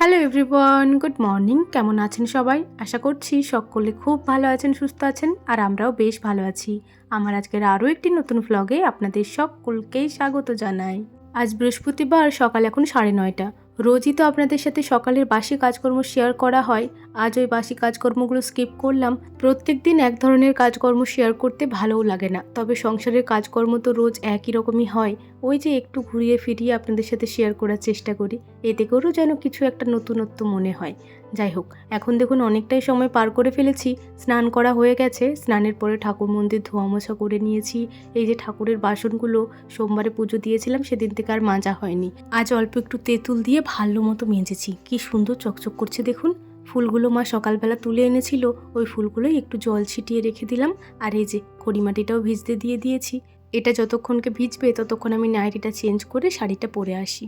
Hello everyone good morning কেমন আছেন সবাই? আশা করছি সকলে খুব ভালো আছেন, সুস্থ আছেন, আর আমরাও বেশ ভালো আছি। আমার আজকের আরও একটি নতুন ফ্লগে আপনাদের সকলকেই স্বাগত জানাই। আজ বৃহস্পতিবার, সকাল এখন সাড়ে নয়টা। রোজই তো আপনাদের সাথে সকালের বাসি কাজকর্ম শেয়ার করা হয়। আজ ওই বাসি কাজকর্মগুলো স্কিপ করলাম। প্রত্যেক দিন এক ধরনের কাজকর্ম শেয়ার করতে ভালোও লাগে না। তবে সংসারের কাজকর্ম তো রোজ একই রকমই হয়। ওই যে একটু ঘুরিয়ে ফিরিয়ে আপনাদের সাথে শেয়ার করার চেষ্টা করি। এতে করেও যেন কিছু একটা নতুনত্ব মনে হয়। যাই হোক, এখন দেখুন অনেকটাই সময় পার করে ফেলেছি। স্নান করা হয়ে গেছে, স্নানের পরে ঠাকুর মন্দির ধোয়া মোছা করে নিয়েছি। এই যে ঠাকুরের বাসনগুলো সোমবারে পুজো দিয়েছিলাম, সেদিন থেকে আর মাজা হয়নি। আজ অল্প একটু তেঁতুল দিয়ে ভালো মতো মেজেছি। কি সুন্দর চকচক করছে দেখুন। ফুলগুলো মা সকালবেলা তুলে এনেছিল, ওই ফুলগুলোই একটু জল ছিটিয়ে রেখে দিলাম। আর এই যে খড়িমাটিটাও ভিজতে দিয়ে দিয়েছি। এটা যতক্ষণকে ভিজবে, ততক্ষণ আমি নাইটিটা চেঞ্জ করে শাড়িটা পরে আসি।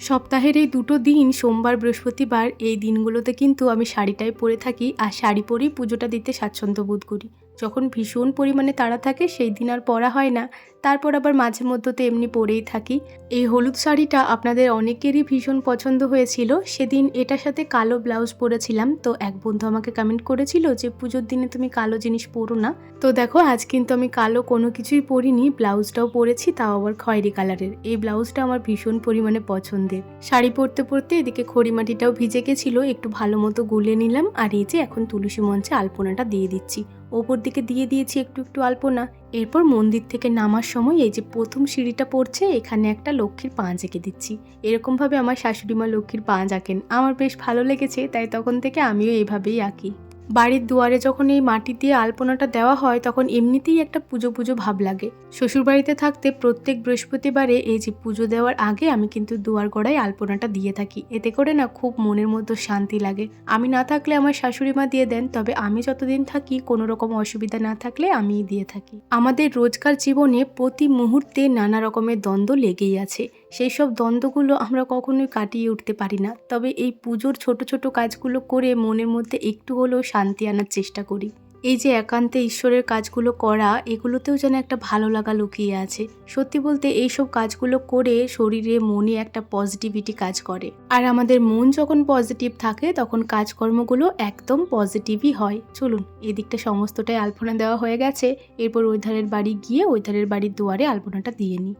সপ্তাহের এই দুটো দিন, সোমবার, বৃহস্পতিবার, এই দিনগুলোতে কিন্তু আমি শাড়িটাই পরে থাকি আর শাড়ি পরেই পুজোটা দিতে স্বাচ্ছন্দ্য বোধ করি। যখন ভীষণ পরিমাণে তারা থাকে, সেই দিন আর পরা হয় না। তারপর আবার মাঝে মধ্যে তো এমনি পরেই থাকি। এই হলুদ শাড়িটা আপনাদের অনেকেরই ভীষণ পছন্দ হয়েছিল। সেদিন এটার সাথে কালো ব্লাউজ পরেছিলাম। তো এক বন্ধু আমাকে কমেন্ট করেছিল যে, পুজোর দিনে তুমি কালো জিনিস পরো না। তো দেখো, আজ কিন্তু আমি কালো কোনো কিছুই পরিনি। ব্লাউজটাও পরেছি, তাও আবার খয়েরি কালারের। এই ব্লাউজটা আমার ভীষণ পরিমাণে পছন্দের। শাড়ি পরতে পরতে এদিকে খড়িমাটিটাও ভিজে গেছিল। একটু ভালো মতো গুলে নিলাম। আর এই যে, এখন তুলসী মঞ্চে আলপনাটা দিয়ে দিচ্ছি। ওপর দিকে দিয়ে দিয়েছি একটু একটু আলপনা। এরপর মন্দির থেকে নামার সময় এই যে প্রথম সিঁড়িটা পড়ছে, এখানে একটা লক্ষ্মীর পাঁচ এঁকে দিচ্ছি। এরকমভাবে আমার শাশুড়ি মা লক্ষ্মীর পাঁচ আঁকেন। আমার বেশ ভালো লেগেছে, তাই তখন থেকে আমিও এইভাবেই আঁকি। বাড়ির দুয়ারে যখন এই মাটি দিয়ে আলপনাটা দেওয়া হয়, তখন এমনিতেই একটা পুজো পুজো ভাব লাগে। শ্বশুরবাড়িতে থাকতে প্রত্যেক বৃহস্পতিবারে এই যে পুজো দেওয়ার আগে আমি কিন্তু দুয়ার গড়ায় আলপনাটা দিয়ে থাকি। এতে করে না খুব মনের মধ্যে শান্তি লাগে। আমি না থাকলে আমার শাশুড়ি মা দিয়ে দেন, তবে আমি যতদিন থাকি কোনো রকম অসুবিধা না থাকলে আমিই দিয়ে থাকি। আমাদের রোজকার জীবনে প্রতি মুহূর্তে নানা রকমের দ্বন্দ্ব লেগেই আছে। সেই সব দ্বন্দ্বগুলো আমরা কখনোই কাটিয়ে উঠতে পারি না। তবে এই পুজোর ছোট ছোট কাজগুলো করে মনের মধ্যে একটু হলেও শান্তি আনার চেষ্টা করি। এই যে একান্তে ঈশ্বরের কাজগুলো করা, এগুলোতেও যেন একটা ভালো লাগা লুকিয়ে আছে। সত্যি বলতে এইসব কাজগুলো করে শরীরে মনে একটা পজিটিভিটি কাজ করে। আর আমাদের মন যখন পজিটিভ থাকে, তখন কাজকর্মগুলো একদম পজিটিভই হয়। চলুন, এদিকটা সমস্তটাই আলপনা দেওয়া হয়ে গেছে। এরপর ওই ধারের বাড়ি গিয়ে ওই ধারের বাড়ির দুয়ারে আলপনাটা দিয়ে নিই।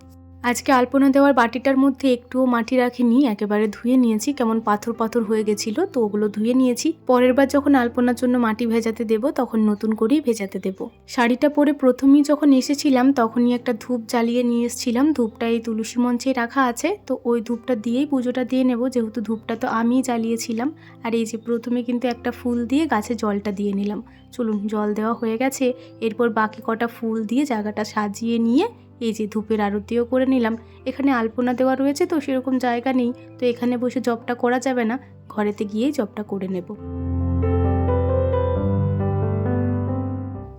আজকে আলপনা দেওয়ার বাটিটার মধ্যে একটুও মাটি রাখিনি, একেবারে ধুয়ে নিয়েছি। কেমন পাথর পাথর হয়ে গেছিল, তো ওগুলো ধুয়ে নিয়েছি। পরের বার যখন আলপনার জন্য মাটি ভেজাতে দেব, তখন নতুন করেই ভেজাতে দেব। শাড়িটা পরে প্রথমেই যখন এসেছিলাম, তখনই একটা ধূপ জ্বালিয়ে নিয়ে এসেছিলাম। ধূপটা এই তুলসী মঞ্চেই রাখা আছে, তো ওই ধূপটা দিয়েই পুজোটা দিয়ে নেব। যেহেতু ধূপটা তো আমিই জ্বালিয়েছিলাম। আর এই যে প্রথমে কিন্তু একটা ফুল দিয়ে গাছে জলটা দিয়ে নিলাম। চলুন, জল দেওয়া হয়ে গেছে। এরপর বাকি কটা ফুল দিয়ে জায়গাটা সাজিয়ে নিয়ে এই যে ধূপের আরতিও করে নিলাম। এখানে আলপনা দেওয়া রয়েছে তো সেরকম জায়গা নেই। তো এখানে বসে জবটা করা যাবে না। ঘরেতে গিয়েই জবটা করে নেব।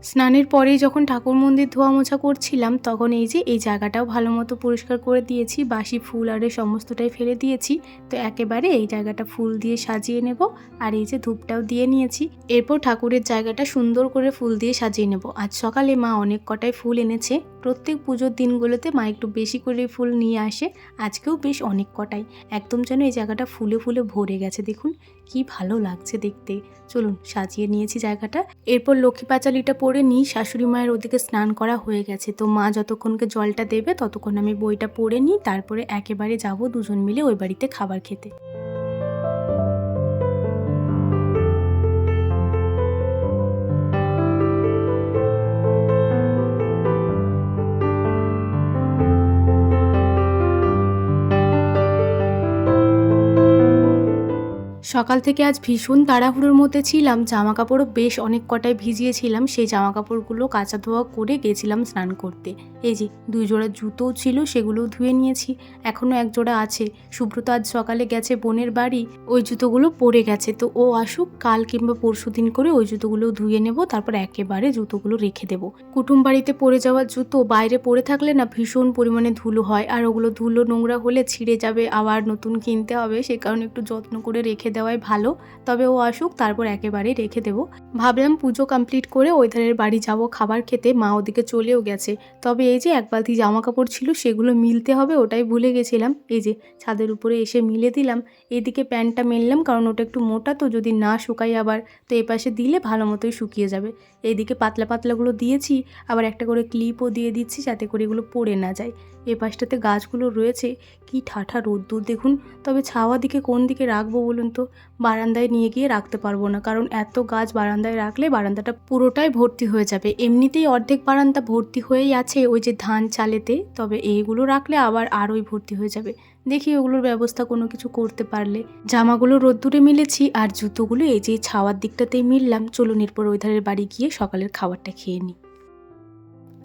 স্নানের পরেই যখন ঠাকুর মন্দির ধোয়া মোছা করছিলাম, তখন এই যে এই জায়গাটাও ভালো মতো পরিষ্কার করে দিয়েছি বাসি ফুল আরে সমস্তটাই ফেলে দিয়েছি। তো একেবারে এই জায়গাটা ফুল দিয়ে সাজিয়ে নেব আর এই যে ধূপটাও দিয়ে নিয়েছি। এরপর ঠাকুরের জায়গাটা সুন্দর করে ফুল দিয়ে সাজিয়ে নেব। আজ সকালে মা অনেক কটাই ফুল এনেছে। প্রত্যেক পুজোর দিনগুলোতে মা একটু বেশি করে ফুল নিয়ে আসে। আজকেও বেশ অনেক কটাই। একদম যেন এই জায়গাটা ফুলে ফুলে ভরে গেছে, দেখুন। কি ভালো লাগছে দেখতে। চলুন, সাজিয়ে নিয়েছি জায়গাটা। এরপর লক্ষ্মী পাঁচালিটা পরে নিই, শাশুড়ি মায়ের ওদিকে স্নান করা হয়ে গেছে। তো মা যতক্ষণকে জলটা দেবে ততক্ষণ আমি বইটা পড়ে নিই, তারপরে একেবারে যাব দুজন মিলে ওই বাড়িতে খাবার খেতে। সকাল থেকে আজ ভীষণ তাড়াহুড়োর মধ্যে ছিলাম। জামা কাপড়ও বেশ অনেক কটায় ভিজিয়েছিলাম। সেই জামা কাপড়গুলো কাঁচা ধোয়া করে গেছিলাম স্নান করতে। এই যে, দুই জোড়া জুতোও ছিল, সেগুলোও ধুয়ে নিয়েছি। এখনও এক জোড়া আছে। সুব্রত আজ সকালে গেছে বোনের বাড়ি, ওই জুতোগুলো পরে গেছে। তো ও আসুক, কাল কিংবা পরশু দিন করে ওই জুতোগুলো ধুয়ে নেব, তারপর একেবারে জুতোগুলো রেখে দেবো। কুটুম বাড়িতে পরে যাওয়ার জুতো বাইরে পরে থাকলে না ভীষণ পরিমাণে ধুলো হয়। আর ওগুলো ধুলো নোংরা হলে ছিঁড়ে যাবে, আবার নতুন কিনতে হবে। সে কারণে একটু যত্ন করে রেখে দেওয়া দেওয়াই ভালো, তবে ও আসুক, তারপর একেবারেই রেখে দেবো। ভাবলাম পুজো কমপ্লিট করে ওই ধারের বাড়ি যাব, খাবার খেতে, মা ওদিকে চলেও গেছে। তবে এই যে এক বালতি জামা কাপড় ছিল, সেগুলো মিলতে হবে ওটাই ভুলে গেছিলাম। এই যে ছাদের উপরে এসে মিলে দিলাম, এদিকে প্যান্টটা মেললাম, কারণ ওটা একটু মোটা, তো যদি না শুকাই আবার, তো এ পাশে দিলে ভালো মতোই শুকিয়ে যাবে। এইদিকে পাতলা পাতলাগুলো দিয়েছি, আবার একটা করে ক্লিপও দিয়ে দিচ্ছি, যাতে করে এগুলো পড়ে না যায়। এ পাশটাতে গাছগুলো রয়েছে। কি ঠাঠা রোদ্দুর দেখুন। তবে ছাওয়া দিকে কোন দিকে রাখব বলুন তো? বারান্দায় নিয়ে গিয়ে রাখতে পারব না। কারণ এত গাছ বারান্দায় রাখলে বারান্দাটা পুরোটাই ভর্তি হয়ে যাবে। এমনিতেই অর্ধেক বারান্দা ভর্তি হয়েই আছে ওই যে ধান চালেতে। তবে এইগুলো রাখলে আবার আরোই ভর্তি হয়ে যাবে। দেখি ওগুলোর ব্যবস্থা কোনো কিছু করতে পারলে। জামাগুলো রোদ্দুরে মিলেছি আর জুতোগুলো এই যে ছাওয়ার দিকটাতেই মিললাম। চলুন এরপর ওই ধারের বাড়ি গিয়ে সকালের খাবারটা খেয়ে নিই।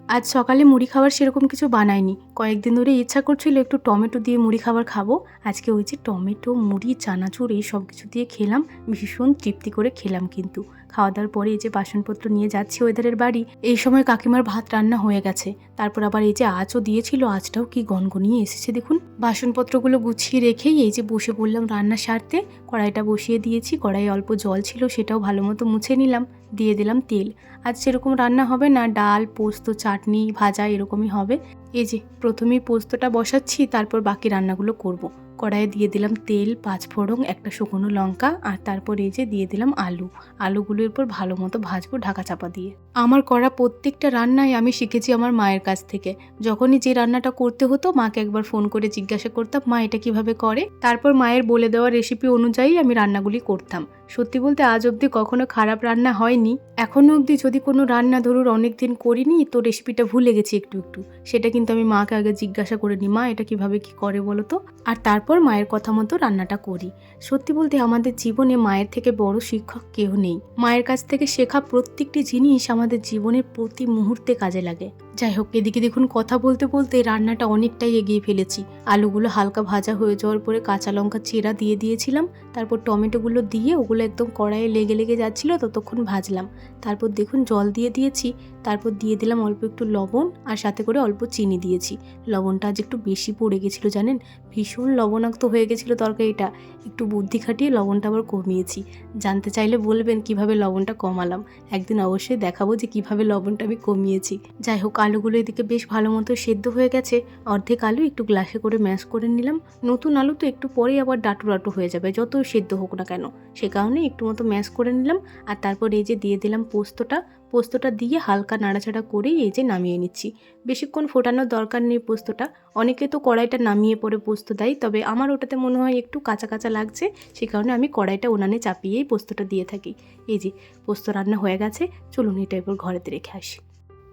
আজ সকালে মুড়ি খাবার সেরকম কিছু বানাইনি। কয়েকদিন ধরে ইচ্ছা করছিল একটু টমেটো দিয়ে মুড়ি খাবার খাব। আজকে ওই যে টমেটো, মুড়ি, চানাচুর এই সব কিছু দিয়ে খেলাম। ভীষণ তৃপ্তি করে খেলাম কিন্তু। খাওয়া দাওয়ার পরে এই যে বাসনপত্র নিয়ে যাচ্ছি ওয়েদারের বাড়ি, এই সময় কাকিমার ভাত রান্না হয়ে গেছে। তারপর আবার এই যে আঁচও দিয়েছিল, আঁচটাও কি গনগনিয়ে এসেছে দেখুন। বাসনপত্রগুলো গুছিয়ে রেখেই এই যে বসে পড়লাম রান্না সারতে। কড়াইটা বসিয়ে দিয়েছি, কড়াইয়ে অল্প জল ছিল, সেটাও ভালো মতো মুছে নিলাম। দিয়ে দিলাম তেল। আজ সেরকম রান্না হবে না, ডাল, পোস্ত, চাটনি, ভাজা এরকমই হবে। এই যে, প্রথমেই পোস্তটা বসাচ্ছি, তারপর বাকি রান্নাগুলো করব। কড়াইয়ে দিয়ে দিলাম তেল, পাঁচফোড়ন, একটা শুকনো লঙ্কা, আর তারপর এই যে দিয়ে দিলাম আলু। আলুগুলোর উপর ভালো মতো ভাজবো ঢাকা চাপা দিয়ে। আমার করা প্রত্যেকটা রান্নাই আমি শিখেছি আমার মায়ের কাছ থেকে। যখনই যে রান্নাটা করতে হতো, মাকে একবার ফোন করে জিজ্ঞাসা করতাম, মা, এটা কীভাবে করে? তারপর মায়ের বলে দেওয়া রেসিপি অনুযায়ী আমি রান্নাগুলি করতাম। সত্যি বলতে আজ অবধি কখনো খারাপ রান্না হয়নি। এখনও অবধি যদি কোনো রান্না ধরুন অনেক দিন করিনি, তো রেসিপিটা ভুলে গেছি একটু একটু। সেটা কিন্তু আমি মাকে আগে জিজ্ঞাসা করে নিই মা, এটা কীভাবে কি করে বলো তো? আর তারপর মায়ের কথা মতো রান্নাটা করি। সত্যি বলতে আমাদের জীবনে মায়ের থেকে বড় শিক্ষক কেউ নেই। মায়ের কাছ থেকে শেখা প্রত্যেকটি জিনিস আমাদের জীবনের প্রতি মুহূর্তে কাজে লাগে। যাই হোক, এদিকে দেখুন, কথা বলতে বলতে রান্নাটা অনেকটাই এগিয়ে ফেলেছি। আলুগুলো হালকা ভাজা হয়ে যাওয়ার পরে কাঁচা লঙ্কা চেরা দিয়ে দিয়েছিলাম, তারপর টমেটোগুলো দিয়ে ওগুলো একদম কড়াইয়ে লেগে লেগে যাচ্ছিল, ততক্ষণ ভাজলাম। তারপর দেখুন, জল দিয়ে দিয়েছি তারপর দিয়ে দিলাম অল্প একটু লবণ আর সাথে করে অল্প চিনি দিয়েছি। লবণটা আজ একটু বেশি পড়ে গেছিল জানেন? ভীষণ লবণাক্ত হয়ে গেছিল তরকারিটা। একটু বুদ্ধি খাটিয়ে লবণটা আবার কমিয়েছি। জানতে চাইলে বলবেন কীভাবে লবণটা কমালাম? একদিন অবশ্যই দেখাবো যে কীভাবে লবণটা আমি কমিয়েছি। যাই হোক, আলুগুলো এদিকে বেশ ভালো মতো সেদ্ধ হয়ে গেছে। অর্ধেক আলু একটু গ্লাসে করে ম্যাশ করে নিলাম। নতুন আলু তো একটু পরেই আবার ডাটু ডাটু হয়ে যাবে, যত সেদ্ধ হোক না কেন। সে কারণে একটু মতো ম্যাশ করে নিলাম। আর তারপর এই যে দিয়ে দিলাম পোস্তটা পোস্তটা দিয়ে হালকা নাড়াচাড়া করেই এই যে নামিয়ে নিচ্ছি। বেশিক্ষণ ফোটানোর দরকার নেই পোস্তটা। অনেকে তো কড়াইটা নামিয়ে পরে পোস্ত দেয়, তবে আমার ওটাতে মনে হয় একটু কাঁচা কাঁচা লাগছে, সে কারণে আমি কড়াইটা উনানে চাপিয়েই পোস্তটা দিয়ে থাকি। এই যে, পোস্ত রান্না হয়ে গেছে, চলুন এটা এবার ঘরেতে রেখে আসি।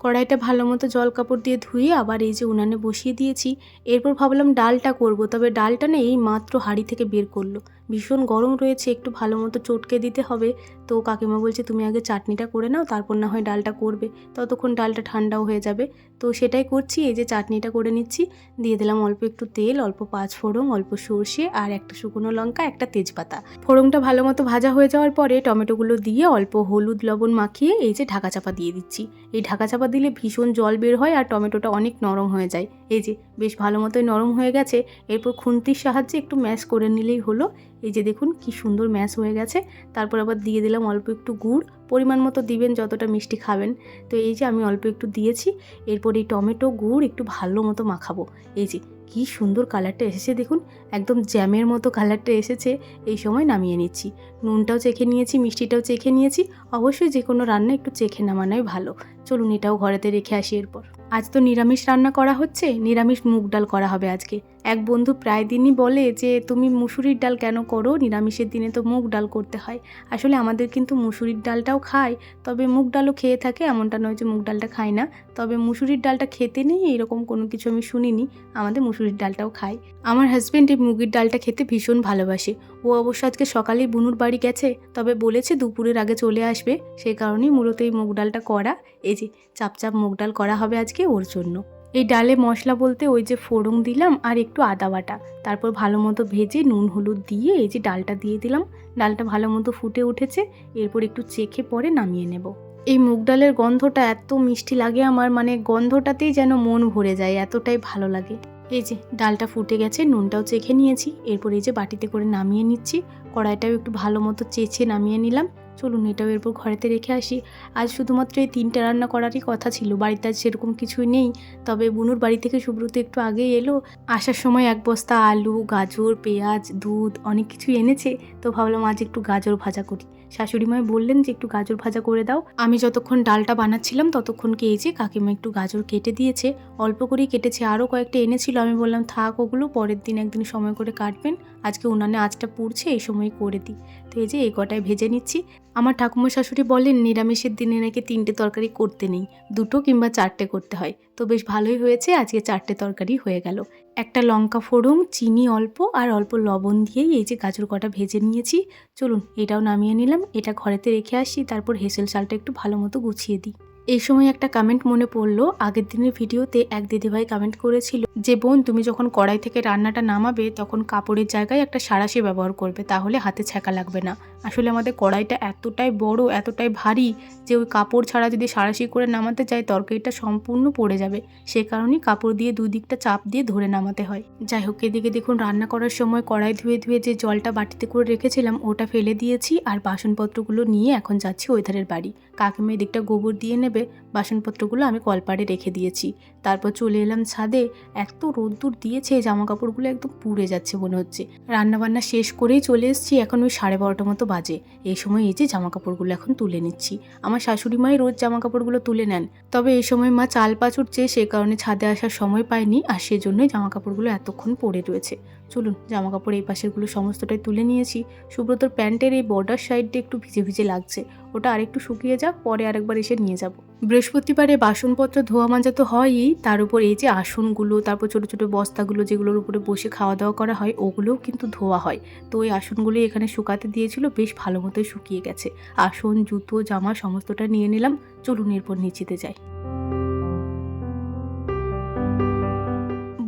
কড়াইটা ভালো মতো জল কাপড় দিয়ে ধুয়ে আবার এই যে উনানে বসিয়ে দিয়েছি। এরপর ভাবলাম ডালটা করব, তবে ডালটা না এই মাত্র হাঁড়ি থেকে বের করল। ভীষণ গরম রয়েছে, একটু ভালো মতো চটকে দিতে হবে। তো কাকিমা বলছে, তুমি আগে চাটনিটা করে নাও, তারপর না হয় ডালটা করবে। ততক্ষণ ডালটা ঠান্ডাও হয়ে যাবে। তো সেটাই করছি, এই যে চাটনিটা করে নিচ্ছি। দিয়ে দিলাম অল্প একটু তেল, অল্প পাঁচ ফোড়ন, অল্প সর্ষে আর একটা শুকনো লঙ্কা, একটা তেজপাতা। ফোড়নটা ভালো মতো ভাজা হয়ে যাওয়ার পরে টমেটোগুলো দিয়ে অল্প হলুদ লবণ মাখিয়ে এই যে ঢাকা চাপা দিয়ে দিচ্ছি। এই ঢাকা চাপা দিলে ভীষণ জল বের হয় আর টমেটোটা অনেক নরম হয়ে যায়। এই যে বেশ ভালো মতোই নরম হয়ে গেছে। এরপর খুন্তির সাহায্যে একটু ম্যাশ করে নিলেই হলো। এই যে দেখুন কি সুন্দর ম্যাশ হয়ে গেছে। তারপর আবার দিয়ে দিলাম অল্প একটু গুড়। পরিমাণ মতো দিবেন, যতটা মিষ্টি খাবেন। তো এই যে আমি অল্প একটু দিয়েছি। এরপর এই টমেটো গুড় একটু ভালো মতো মাখাবো। এই যে কি সুন্দর কালারটা এসেছে দেখুন। একদম জ্যামের মতো কালারটা এসেছে। এই সময় নামিয়ে নিচ্ছি। নুনটাও চেখে নিয়েছি, মিষ্টিটাও চেখে নিয়েছি। অবশ্যই যে কোনো রান্না একটু চেখে নামানোই ভালো। চলুন এটাও ঘরেতে রেখে আসি এরপর। আজ তো নিরামিষ রান্না করা হচ্ছে। নিরামিষ মুগ ডাল করা হবে আজকে। এক বন্ধু প্রায় দিনই বলে যে, তুমি মুসুরির ডাল কেন করো? নিরামিষের দিনে তো মুগ ডাল করতে হয়। আসলে আমাদের কিন্তু মুসুরির ডালটাও খায়, তবে মুগ ডালও খেয়ে থাকে, এমনটা নয় যে মুগ ডালটা খায় না। তবে মুসুরির ডালটা খেতে নেই, এরকম কোনো কিছু আমি শুনিনি। আমাদের মুসুরির ডালটাও খায়। আমার হাজব্যান্ড এই মুগের ডালটা খেতে ভীষণ ভালোবাসে। ও অবশ্য আজকে সকালেই বুনুর বাড়ি গেছে, তবে বলেছে দুপুরের আগে চলে আসবে। সেই কারণেই মূলত এই মুগ ডালটা করা। এই যে চাপ চাপ মুগ ডাল করা হবে আজকে ওর জন্য। এই ডালে মশলা বলতে ওই যে ফোড়ন দিলাম আর একটু আদা বাটা। তারপর ভালো মতো ভেজে নুন, হলুদ দিয়ে এই যে ডালটা দিয়ে দিলাম। ডালটা ভালো মতো ফুটে উঠেছে, এরপর একটু চেখে পরে নামিয়ে নেব। এই মুগ ডালের গন্ধটা এত মিষ্টি লাগে আমার মানে গন্ধটাতেই যেন মন ভরে যায়, এতটাই ভালো লাগে। এই যে ডালটা ফুটে গেছে, নুনটাও চেখে নিয়েছি, এরপর এই যে বাটিতে করে নামিয়ে নিচ্ছি। কড়াইটাও একটু ভালো মতো চেঁচে নামিয়ে নিলাম। চলুন এটাও এরপর ঘরেতে রেখে আসি। আজ শুধুমাত্র এই তিনটে রান্না করারই কথা ছিল, বাড়িতে আজ সেরকম কিছুই নেই। তবে বুনুর বাড়ি থেকে সুব্রত একটু আগেই এলো। আসার সময় এক বস্তা আলু, গাজর, পেঁয়াজ, দুধ অনেক কিছু এনেছে, তো ভাবলাম আজ একটু গাজর ভাজা করি। শাশুড়ি মায় বললেন যে একটু গাজর ভাজা করে দাও। আমি যতক্ষণ ডালটা বানাচ্ছিলাম ততক্ষণ খেয়েছি কাকিমা একটু গাজর কেটে দিয়েছে। অল্প করেই কেটেছে, আরও কয়েকটা এনেছিল। আমি বললাম, থাক ওগুলো, পরের দিন একদিন সময় করে কাটবেন। আজকে উনানে আজটা পুড়ছে, এই সময় করে দিই। তো এই যে, এই কটায় ভেজে নিচ্ছি। আমার ঠাকুমা শাশুড়ি বলেন, নিরামিষের দিনে নাকি তিনটে তরকারি করতে নেই, দুটো কিংবা চারটে করতে হয়। তো বেশ ভালোই হয়েছে, আজকে চারটে তরকারি হয়ে গেল। একটা লঙ্কা ফোড়ন, চিনি অল্প, আর অল্প লবণ দিয়েই এই যে গাজর কটা ভেজে নিয়েছি। চলুন, এটাও নামিয়ে নিলাম, এটা ঘরেতে রেখে আসি, তারপর হেসেল চালটা একটু ভালো মতো গুছিয়ে দিই। এই সময় একটা কমেন্ট মনে পড়ল। আগের দিনের ভিডিওতে এক দিদিভাই কমেন্ট করেছিল যে, বোন, তুমি যখন কড়াই থেকে রান্নাটা নামাবে, তখন কাপড়ের জায়গায় একটা সাঁড়াশি ব্যবহার করবে, তাহলে হাতে ছ্যাঁকা লাগবে না। আসলে আমাদের কড়াইটা এতটাই বড়, এতটাই ভারী যে, ওই কাপড় ছাড়া যদি সাঁড়াশি করে নামাতে চাই তরকারিটা সম্পূর্ণ পড়ে যাবে। সে কারণেই কাপড় দিয়ে দুই দিকটা চাপ দিয়ে ধরে নামাতে হয়। যাই হোক, এদিকে দেখুন, রান্না করার সময় কড়াই ধুয়ে ধুয়ে যে, জলটা বাটিতে করে রেখেছিলাম, ওটা ফেলে দিয়েছি আর বাসনপত্রগুলো নিয়ে এখন যাচ্ছি ওই ধারের বাড়ি। কাকিমা এদিকটা গোবর দিয়ে নেবে বাসনপত্রগুলো আমি কলপাড়ে রেখে দিয়েছি। তারপর চলে এলাম ছাদে। এত রোদ্দুর দিয়েছে জামা কাপড়গুলো একদম পুড়ে যাচ্ছে মনে হচ্ছে। রান্নাবান্না শেষ করেই চলে এসেছি, এখন ওই সাড়ে বারোটা মতো বাজে। এই সময় এই যে জামা কাপড়গুলো এখন তুলে নিচ্ছি। আমার শাশুড়ি মাই রোজ জামা কাপড়গুলো তুলে নেন। তবে এই সময় মা চাল পাচুর চেয়ে সে কারণে ছাদে আসার সময় পায়নি, আর সেজন্যই জামা কাপড়গুলো এতক্ষণ পড়ে রয়েছে। চলুন জামা কাপড় এই পাশেরগুলো সমস্তটাই তুলে নিয়েছি। সুব্রতর প্যান্টের এই বর্ডার সাইডটা একটু ভিজে ভিজে লাগছে। ওটা আরেকটু শুকিয়ে যাক, পরে আরেকবার এসে নিয়ে যাব। বৃহস্পতিবারে বাসনপত্র ধোয়া মাজা তো হয়ই, তার উপর এই যে আসনগুলো, তারপর ছোটো ছোটো বস্তাগুলো যেগুলোর উপরে বসে খাওয়া দাওয়া করা হয়, ওগুলোও কিন্তু ধোয়া হয়। তো ওই আসনগুলো এখানে শুকাতে দিয়েছিল, বেশ ভালো মতোই শুকিয়ে গেছে। আসন, জুতো, জামা, সমস্তটা নিয়ে নিলাম। চলুন, এরপর নিচেতে যাই।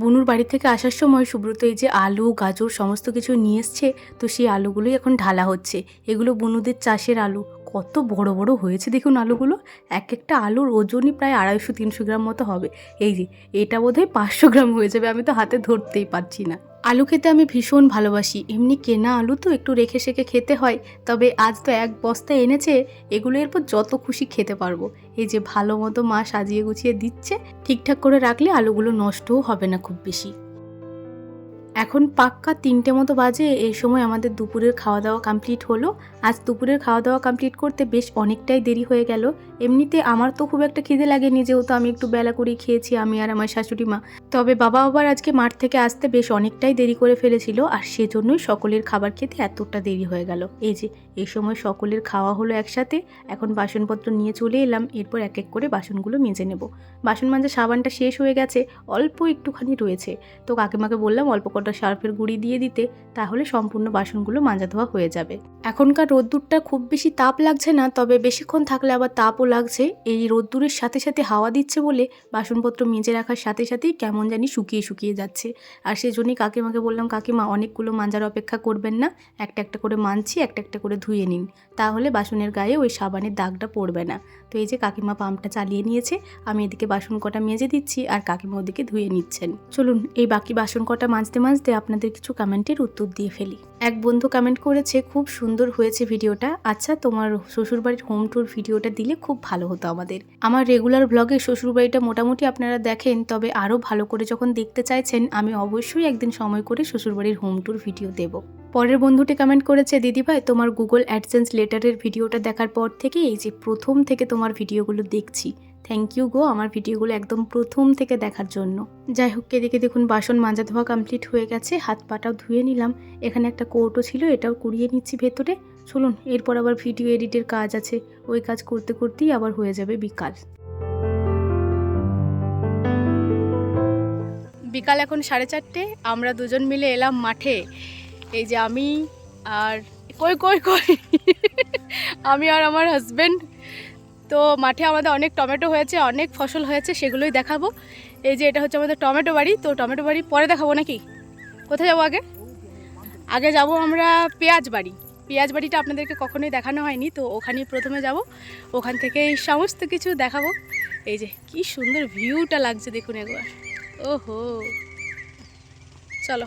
বুনুর বাড়ি থেকে আসার সময় সুব্রত এই যে আলু, গাজর সমস্ত কিছু নিয়ে এসছে, তো সেই আলুগুলোই এখন ঢালা হচ্ছে। এগুলো বনুদের চাষের আলু। কত বড় বড় হয়েছে দেখুন আলুগুলো। এক একটা আলুর ওজনই প্রায় আড়াইশো, তিনশো গ্রাম মতো হবে। এই যে, এটা বোধহয় পাঁচশো গ্রাম হয়ে যাবে, আমি তো হাতে ধরতেই পারছি না। আলু খেতে আমি ভীষণ ভালোবাসি। এমনি কেনা আলু তো একটু রেখে সেখে খেতে হয়, তবে আজ তো এক বস্তা এনেছে, এগুলো এরপর যত খুশি খেতে পারব। এই যে, ভালো মতো মা সাজিয়ে গুছিয়ে দিচ্ছে, ঠিকঠাক করে রাখলে আলুগুলো নষ্টও হবে না খুব বেশি। এখন পাক্কা তিনটে মতো বাজে, এই সময় আমাদের দুপুরের খাওয়া দাওয়া কমপ্লিট হলো। আজ দুপুরের খাওয়া দাওয়া কমপ্লিট করতে বেশ অনেকটাই দেরি হয়ে গেল। এমনিতে আমার তো খুব একটা খিদে লাগেনি, যেহেতু আমি একটু বেলা করেই খেয়েছি, আমি আর আমার শাশুড়ি মা। তবে বাবা আবার আজকে মাঠ থেকে আসতে বেশ অনেকটাই দেরি করে ফেলেছিল, আর সেজন্যই সকলের খাবার খেতে এতটা দেরি হয়ে গেল। এই যে এই সময় সকলের খাওয়া হলো একসাথে, এখন বাসনপত্র নিয়ে চলে এলাম, এরপর এক এক করে বাসনগুলো মেজে নেব। বাসন মাজা সাবানটা শেষ হয়ে গেছে, অল্প একটুখানি রয়েছে। তো কাকিমাকে বললাম অল্প কটা সার্ফের গুঁড়ি দিয়ে দিতে, তাহলে সম্পূর্ণ বাসনগুলো মাজা ধোয়া হয়ে যাবে। এখনকার রোদ্দুরটা খুব বেশি তাপ লাগছে না, তবে বেশিক্ষণ থাকলে আবার তাপও লাগছে, এই রোদ্দুরের সাথে সাথে হাওয়া দিচ্ছে বলে বাসনপত্র মেজে রাখার সাথে সাথেই কেমন জানি শুকিয়ে শুকিয়ে যাচ্ছে। আর সেজন্যই কাকিমাকে বললাম, কাকিমা, অনেকগুলো মাঞ্জার অপেক্ষা করবেন না, একটা একটা করে মানছি, একটা একটা করে ধুয়ে নিন। তাহলে বাসনের গায়ে ওই সাবানের দাগটা পড়বে না। তো এই যে কাকিমা পাম্পটা চালিয়ে নিয়েছে, আমি এদিকে বাসন কটা মেজে দিচ্ছি আর কাকিমা ওদিকে ধুয়ে নিচ্ছেন। চলুন, এই বাকি বাসন কটা মাজতে মাজতে আপনাদের কিছু কমেন্টের উত্তর দিয়ে ফেলি। এক বন্ধু কমেন্ট করেছে, খুব সুন্দর হয়েছে ভিডিওটা। আচ্ছা তোমার শ্বশুরবাড়ির হোম ট্যুর ভিডিওটা দিলে খুব ভালো হতো আমাদের। আমার রেগুলার ব্লগে শ্বশুরবাড়িটা মোটামুটি আপনারা দেখেন, তবে আরও ভালো করে যখন দেখতে চাইছেন, আমি অবশ্যই একদিন সময় করে শ্বশুরবাড়ির হোম ট্যুর ভিডিও দেব। পরের বন্ধুটি কমেন্ট করেছে দিদিভাই তোমার গুগল অ্যাডসেন্স লেটারের ভিডিওটা দেখার পর থেকে এই যে প্রথম থেকে তোমার ভিডিওগুলো দেখছি। থ্যাংক ইউ গো আমার ভিডিওগুলো একদম প্রথম থেকে দেখার জন্য। যাই হোক, এদিকে দেখুন, বাসন মাজা ধোয়া কমপ্লিট হয়ে গেছে। হাত পাটাও ধুয়ে নিলাম। এখানে একটা কৌটো ছিল, এটাও কুড়িয়ে নিচ্ছি ভেতরে। চলুন, এরপর আবার ভিডিও এডিটের কাজ আছে। ওই কাজ করতে করতেই আবার হয়ে যাবে বিকাল। বিকাল এখন সাড়ে চারটে। আমরা দুজন মিলে এলাম মাঠে। এই যে আমি আর কই কই কই? আমি আর আমার হাজব্যান্ড তো মাঠে আমাদের অনেক টমেটো হয়েছে, অনেক ফসল হয়েছে, সেগুলোই দেখাবো। এই যে এটা হচ্ছে আমাদের টমেটো বাড়ি, তো টমেটো বাড়ি পরে দেখাবো নাকি? কোথায় যাব আগে? আগে যাব আমরা পেঁয়াজ বাড়ি। পেঁয়াজ বাড়িটা আপনাদেরকে কখনোই দেখানো হয়নি, তো ওখানেই প্রথমে যাব। ওখান থেকে সমস্ত কিছু দেখাবো। এই যে কি সুন্দর ভিউটা লাগছে দেখুন একবার। ওহো। চলো।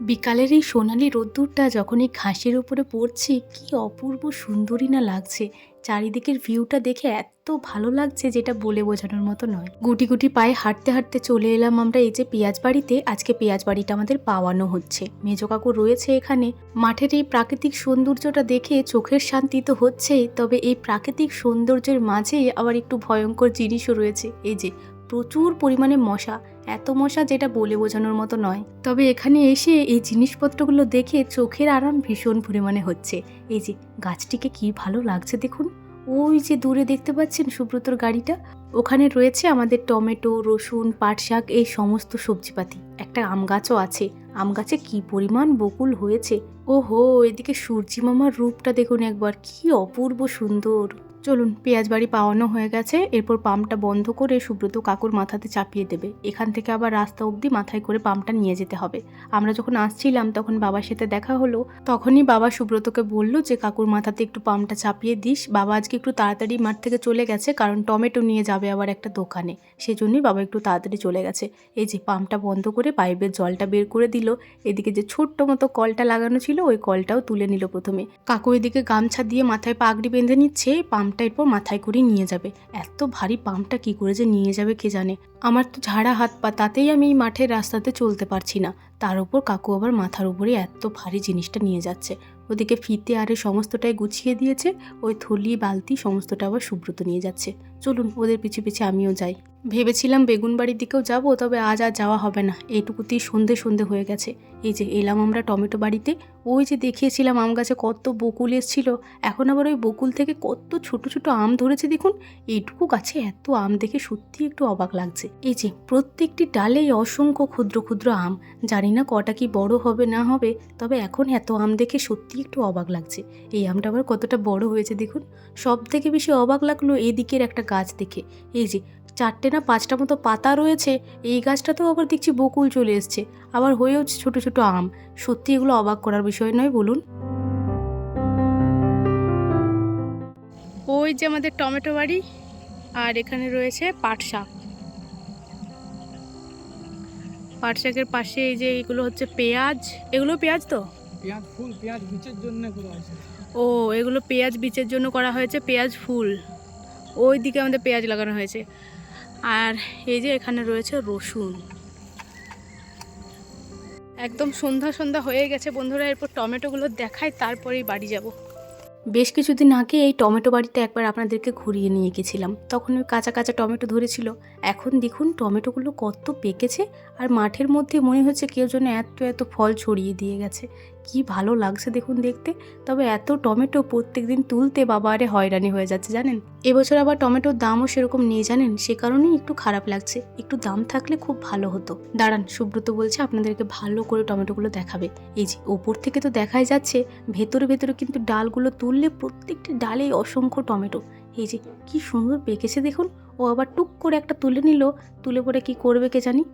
বিকালের এই সোনালি রোদ্দুরটা যখন এই ঘাসের উপরে পড়ছে, কি অপূর্ব সুন্দরী না লাগছে। চারিদিকের ভিউটা দেখে এত ভালো লাগছে যেটা বলে বোঝানোর মতো নয়। গুটি গুটি পায়ে হাঁটতে হাঁটতে চলে এলাম আমরা এই যে পেঁয়াজ বাড়িতে আজকে পেঁয়াজ বাড়িটা আমাদের পাওয়ানো হচ্ছে। মেজো কাকু রয়েছে এখানে। মাঠের এই প্রাকৃতিক সৌন্দর্যটা দেখে চোখের শান্তি তো হচ্ছেই, তবে এই প্রাকৃতিক সৌন্দর্যের মাঝে আবার একটু ভয়ঙ্কর জিনিসও রয়েছে। এই যে প্রচুর পরিমাণে মশা, এত মশা যেটা বলে বোঝানোর মতো নয়। তবে এখানে এসে এই জিনিসপত্রগুলো দেখে চোখের আরাম ভীষণ পরিমাণে হচ্ছে। এই যে, গাছটিকে কি ভালো লাগছে দেখুন। ওই যে দূরে দেখতে পাচ্ছেন সুব্রতর গাড়িটা? ওখানে রয়েছে আমাদের টমেটো, রসুন, পাট শাক, এই সমস্ত সবজিপাতি। একটা আম গাছও আছে। আম গাছে কি পরিমাণ বকুল হয়েছে। ওহো, এদিকে সূর্যি মামার রূপটা দেখুন একবার। কি অপূর্ব সুন্দর। চলুন, পেঁয়াজ বাড়ি পাওয়ানো হয়ে গেছে। এরপর পাম্পটা বন্ধ করে সুব্রত কাকুর মাথাতে চাপিয়ে দেবে। এখান থেকে আবার রাস্তা অবধি মাথায় করে পাম্পটা নিয়ে যেতে হবে। আমরা যখন আসছিলাম, তখন বাবার সাথে দেখা হলো। তখনই বাবা সুব্রতকে বলল যে, কাকুর মাথাতে একটু পাম্পটা চাপিয়ে দিস। বাবা আজকে একটু তাড়াতাড়ি মাঠ থেকে চলে গেছে, কারণ টমেটো নিয়ে যাবে আবার একটা দোকানে। সেজন্যই বাবা একটু তাড়াতাড়ি চলে গেছে। এই যে, পাম্পটা বন্ধ করে পাইপের জলটা বের করে দিল। এদিকে যে ছোট্ট মতো কলটা লাগানো ছিল, ওই কলটাও তুলে নিল প্রথমে। কাকু এদিকে গামছা দিয়ে মাথায় পাগড়ি বেঁধে নিচ্ছে। পাম্পটা এরপর মাথায় করে নিয়ে যাবে। এত ভারী পাম্পটা কি করে যে নিয়ে যাবে কে জানে? আমার তো ঝাড়া হাত পা, তাতেই আমি এই মাঠের রাস্তাতে চলতে পারছি না। তার উপর কাকু আবার মাথার উপরে এত ভারী জিনিসটা নিয়ে যাচ্ছে। ওদিকে ফিতে আরে সমস্তটাই গুছিয়ে দিয়েছে, ওই থলি, বালতি সমস্তটা আবার সুব্রত নিয়ে যাচ্ছে। চলুন, ওদের পিছু পিছে আমিও যাই। ভেবেছিলাম বেগুন বাড়ির দিকেও যাব, তবে আজ আর যাওয়া হবে না। এইটুকুতেই সন্ধে সন্ধে হয়ে গেছে। এই যে এলাম আমরা টমেটো বাড়িতে, ওই যে দেখিয়েছিলাম আম গাছে কত বকুল এসছিল। এখন আবার ওই বকুল থেকে কত ছোট ছোট আম ধরেছে দেখুন। এইটুকু গাছে এত আম দেখে সত্যি একটু অবাক লাগছে। এই যে, প্রত্যেকটি ডালেই অসংখ্য ক্ষুদ্র ক্ষুদ্র আম। জানি না কটা কি বড় হবে, না হবে, তবে এখন এত আম দেখে সত্যি একটু অবাক লাগছে। এই আমটা আবার কতটা বড় হয়েছে দেখুন। সব থেকে বেশি অবাক লাগল এদিকের একটা গাছ দেখে। এই যে, চারটে না পাঁচটা মতো পাতা রয়েছে, এই গাছটাতেও আবার দেখছি বকুল চলে এসছে। আবার হয়েও ছোট ছোট আম। সত্যি এগুলো অবাক করার বিষয় নয়, বলুন। ওই যে আমাদের টমেটো বাড়ি, আর এখানে রয়েছে পাট শাক। পাট শাকের পাশে এই যে এগুলো হচ্ছে পেঁয়াজ। এগুলো পেঁয়াজ তো? পেঁয়াজ ফুল পেঁয়াজ বীজের জন্য করা ও এগুলো পেঁয়াজ বীজের জন্য করা হয়েছে পেঁয়াজ ফুল। ওই দিকে আমাদের পেঁয়াজ লাগানো হয়েছে। আর এই যে এখানে রয়েছে রসুন। একদম সন্ধ্যা সন্ধ্যা হয়ে গেছে বন্ধুরা এরপর টমেটোগুলো দেখাই তারপরেই বাড়ি যাব। বেশ কিছুদিন আগে এই টমেটো বাড়িতে একবার আপনাদেরকে ঘুরিয়ে নিয়ে গেছিলাম। তখন ওই কাঁচা কাঁচা টমেটো ধরেছিল। এখন দেখুন, টমেটোগুলো কত পেকেছে। আর মাঠের মধ্যে মনে হচ্ছে কেউ যেন এত এত ফল ছড়িয়ে দিয়ে গেছে। কি ভালো লাগছে দেখুন দেখতে। তবে এত টমেটো প্রত্যেক দিন তুলতে বাবা আরে হয়রানি হয়ে যাচ্ছে, জানেন? এবছর আবার টমেটোর দামও সেরকম নেই, জানেন? সে কারণেই একটু খারাপ লাগছে। একটু দাম থাকলে খুব ভালো হতো। দাঁড়ান, সুব্রত বলছে আপনাদেরকে ভালো করে টমেটোগুলো দেখাবে। এই যে, ওপর থেকে তো দেখাই যাচ্ছে, ভেতরে ভেতরে কিন্তু ডালগুলো তুললে প্রত্যেকটি ডালেই অসংখ্য টমেটো। এই যে, কি সুন্দর পেকেছে দেখুন। ও আবার টুক করে একটা তুলে নিল। তুলে পরে কি করবে কে জানি?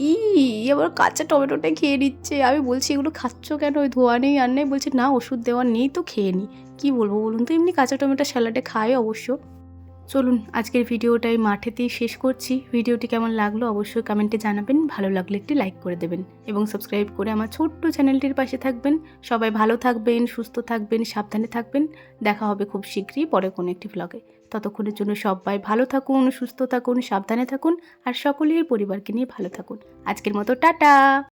ই আবার কাঁচা টমেটোটা খেয়ে নিচ্ছে। আমি বলছি, এগুলো খাচ্ছ কেন? ওই ধোয়া নেই, আর নেই। বলছে, না, ওষুধ দেওয়া নেই, তো খেয়ে নি। কী বলব বলুন তো? এমনি কাঁচা টমেটো স্যালাডে খায় অবশ্য। চলুন, আজকের ভিডিওটাই মাঠেতেই শেষ করছি। ভিডিওটি কেমন লাগল অবশ্যই কমেন্টে জানাবেন। ভালো লাগলে একটি লাইক করে দেবেন এবং সাবস্ক্রাইব করে আমার ছোট্ট চ্যানেলটির পাশে থাকবেন। সবাই ভালো থাকবেন, সুস্থ থাকবেন, সাবধানে থাকবেন। দেখা হবে খুব শীঘ্রই পরে কোনো একটি ব্লগে ততক্ষণের জন্য সবাই ভালো থাকুন, সুস্থ থাকুন, সাবধানে থাকুন, আর সকলের পরিবারকে নিয়ে ভালো থাকুন। আজকের মতো টাটা!